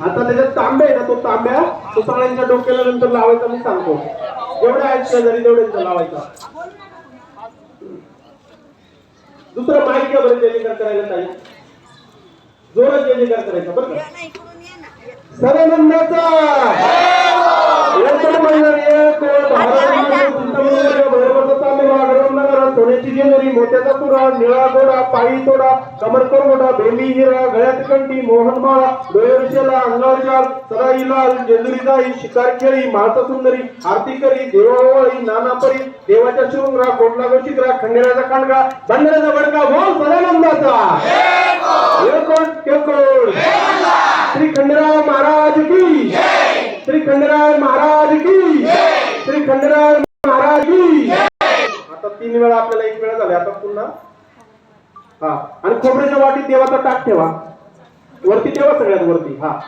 आता त्याच्यात तांब्या आहे ना तो तांब्या तो सगळ्यांच्या डोक्याला नंतर लावायचा मी सांगतो. जेवढे आहेत शेजारी तेवढे लावायचा. दुसरं माहिती बरं जयजयकार करायला ताई. जोरात जयजयकार करायचा बरं सदानंदाचा! सोन्याची जेलरी मोत्याचा तुरा निळा गोडा पायी तोडा कमरकर मोठा बेली हिरा गळ्यात कंठी मोहनमाळा डोळे विषयाला अंगावर जाल सदाई लाल जेजुरी जाई शिकार खेळी माळसा सुंदरी आरती करी देवावळी नानापरी देवाच्या शृंगरा कोटला गोशिकरा खंडेराचा कांडगा बंडराचा बडका बोल सदानंदाचा. श्री खंडराव महाराज की. श्री खंडराव महाराज की. श्री खंडराव तीन वेळा आपल्याला एक वेळा झाले. आता पुन्हा. हा. आणि खोबऱ्याच्या वाटीत देवाचा टाक ठेवा. वरती ठेवा सगळ्यात वरती. हा.